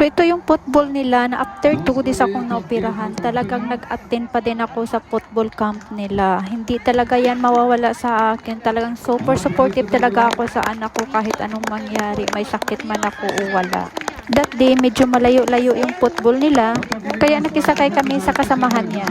So ito yung football nila na after 2 days akong naoperahan, talagang nag-attend pa din ako sa football camp nila. Hindi talaga yan mawawala sa akin. Talagang super supportive talaga ako sa anak ko kahit anong mangyari. May sakit man ako o wala. That day, medyo malayo-layo yung football nila, kaya nakisakay kami sa kasamahan niya.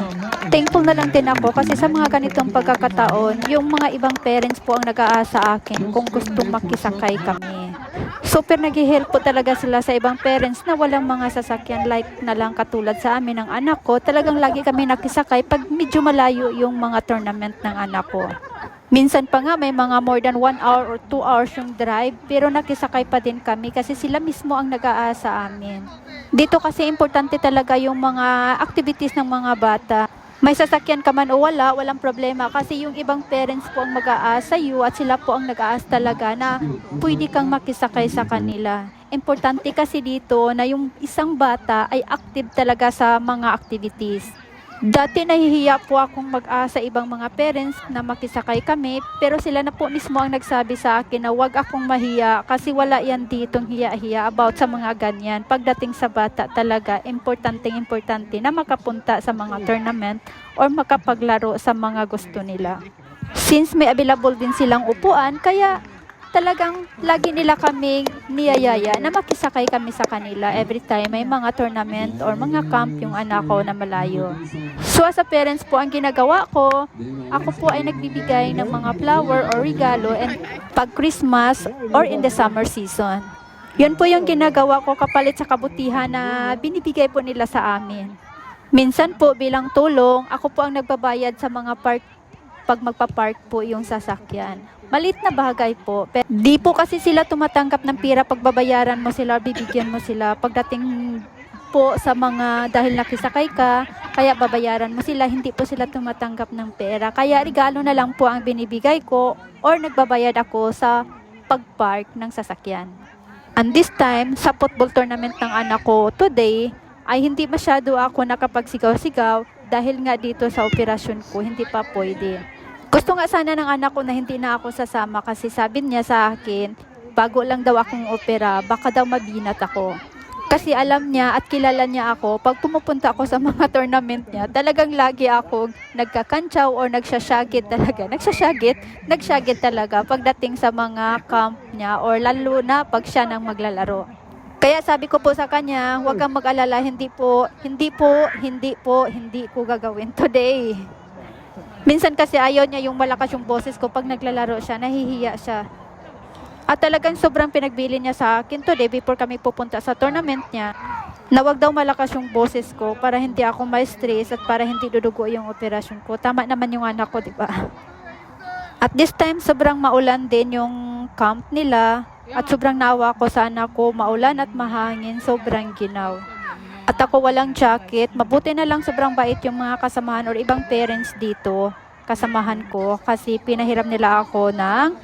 Thankful na lang din ako kasi sa mga ganitong pagkakataon, yung mga ibang parents po ang nag-aasa akin kung gustong makisakay kami. Super nag-help po talaga sila sa ibang parents na walang mga sasakyan like na lang katulad sa amin ng anak ko. Talagang lagi kami nakisakay pag medyo malayo yung mga tournament ng anak ko. Minsan pa nga may mga more than 1 hour or 2 hours yung drive pero nakisakay pa din kami kasi sila mismo ang nag-aasa amin. Dito kasi importante talaga yung mga activities ng mga bata. May sasakyan ka man o wala, walang problema kasi yung ibang parents po ang mag-aasa you at sila po ang nag-aas talaga na pwede kang makisakay sa kanila. Importante kasi dito na yung isang bata ay active talaga sa mga activities. Dati nahihiya po akong mag-asa ibang mga parents na makisakay kami pero sila na po mismo ang nagsabi sa akin na wag akong mahiya kasi wala yan ditong hiya-hiya about sa mga ganyan. Pagdating sa bata talaga, importanteng importante na makapunta sa mga tournament or makapaglaro sa mga gusto nila. Since may available din silang upuan, kaya talagang lagi nila kami niyayaya na makisakay kami sa kanila every time may mga tournament or mga camp yung anak ko na malayo. So as a parents po, ang ginagawa ko, ako po ay nagbibigay ng mga flower or regalo and pag Christmas or in the summer season. Yun po yung ginagawa ko kapalit sa kabutihan na binibigay po nila sa amin. Minsan po bilang tulong, ako po ang nagbabayad sa mga park pag magpa-park po yung sasakyan. Malit na bagay po. Pero di po kasi sila tumatanggap ng pira pag babayaran mo sila, bibigyan mo sila. Pagdating po sa mga dahil nakisakay ka, kaya babayaran mo sila, hindi po sila tumatanggap ng pera. Kaya regalo na lang po ang binibigay ko or nagbabayad ako sa pag-park ng sasakyan. And this time, sa football tournament ng anak ko today, ay hindi masyado ako nakapagsigaw-sigaw dahil nga dito sa operasyon ko, hindi pa pwede. Gusto nga sana ng anak ko na hindi na ako sasama kasi sabi niya sa akin, bago lang daw akong opera, baka daw mabinat ako. Kasi alam niya at kilala niya ako, pag pumupunta ako sa mga tournament niya, talagang lagi ako nagkakantsaw or nagsasyagit talaga. Nagsasyagit, nagsyagit talaga pagdating sa mga camp niya or lalo na pag siya nang maglalaro. Kaya sabi ko po sa kanya, huwag kang mag-alala, hindi po, hindi po, hindi po, hindi ko gagawin today. Minsan kasi ayaw niya yung malakas yung boses ko pag naglalaro siya, nahihiya siya. At talagang sobrang pinagbili niya sa akin today before kami pupunta sa tournament niya. Na wag daw malakas yung boses ko para hindi ako ma-stress at para hindi dudugo yung operasyon ko. Tama naman yung anak ko, di ba? At this time, sobrang maulan din yung camp nila. At sobrang nawa ko sa anak ko, maulan at mahangin, sobrang ginaw. At ako walang jacket. Mabuti na lang sobrang bait yung mga kasamahan or ibang parents dito, kasamahan ko, kasi pinahiram nila ako ng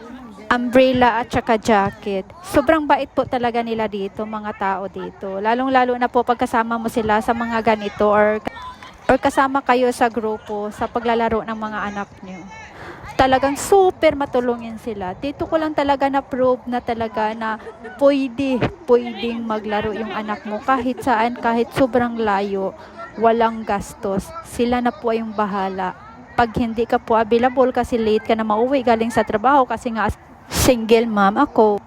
umbrella at saka jacket. Sobrang bait po talaga nila dito, mga tao dito. Lalong-lalo na po pagkasama mo sila sa mga ganito or or kasama kayo sa grupo sa paglalaro ng mga anak niyo. Talagang super matulungin sila. Dito ko lang talaga na prove na talaga na pwede, pwedeng maglaro yung anak mo kahit saan, kahit sobrang layo, walang gastos. Sila na po yung bahala. Pag hindi ka po available kasi late ka na mauwi galing sa trabaho kasi nga single mom ako,